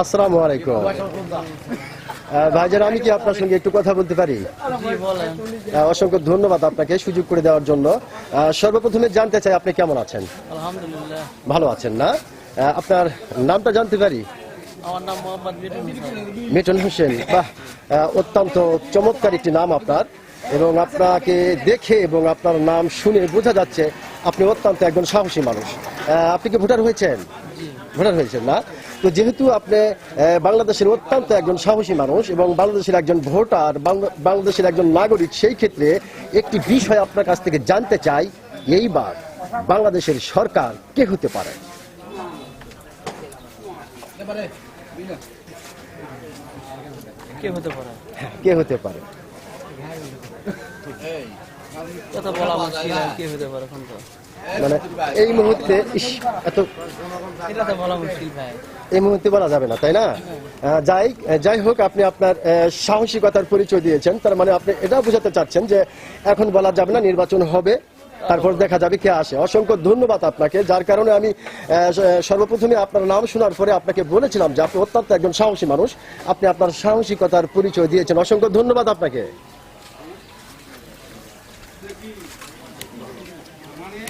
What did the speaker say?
আসসালামু আলাইকুম। আহ, ভাইজান আমি কি আপনার সঙ্গে একটু কথা বলতে পারি? অসংখ্য ধন্যবাদ আপনাকে সুযোগ করে দেওয়ার জন্য। সর্বপ্রথমে জানতে চাই আপনি কেমন আছেন? ভালো আছেন না? আপনার নামটা জানতে পারি? মিটন হোসেন। বাহ অত্যন্ত চমৎকার একটি নাম আপনার। এবং আপনাকে দেখে এবং আপনার নাম শুনে বোঝা যাচ্ছে আপনি অত্যন্ত একজন সাহসী মানুষ। আপনি কি ভোটার হয়েছেন? ভোটার হয়েছেন না? তো যেহেতু আপনি বাংলাদেশের অত্যন্ত একজন সাহসী মানুষ এবং বাংলাদেশের একজন ভোটার বাংলাদেশের একজন নাগরিক সেই ক্ষেত্রে একটি বিষয় আপনার কাছ থেকে জানতে চাই এইবার বাংলাদেশের সরকার কে হতে পারে? কে হতে পারে? কে হতে পারে? কথা বলা মুশকিল আর কে হতে পারে এখন তো। মানে এই মুহূর্তে ইস, এত এটা তো বলা মুশকিল ভাই। এই মুহূর্তে বলা যাবে না তাই না? যাই যাই হোক আপনি আপনার সাহসিকতার পরিচয় দিয়েছেন তার মানে আপনি এটাও বোঝাতে চাচ্ছেন যে এখন বলা যাবে না নির্বাচন হবে তারপর দেখা যাবে কে আসে। অসংখ্য ধন্যবাদ আপনাকে যার কারণে আমি সর্বপ্রথমে আপনার নাম শোনার পরে আপনাকে বলেছিলাম যে আপনি অত্যন্ত একজন সাহসী মানুষ আপনি আপনার সাহসিকতার পরিচয় দিয়েছেন। অসংখ্য ধন্যবাদ আপনাকে। মানে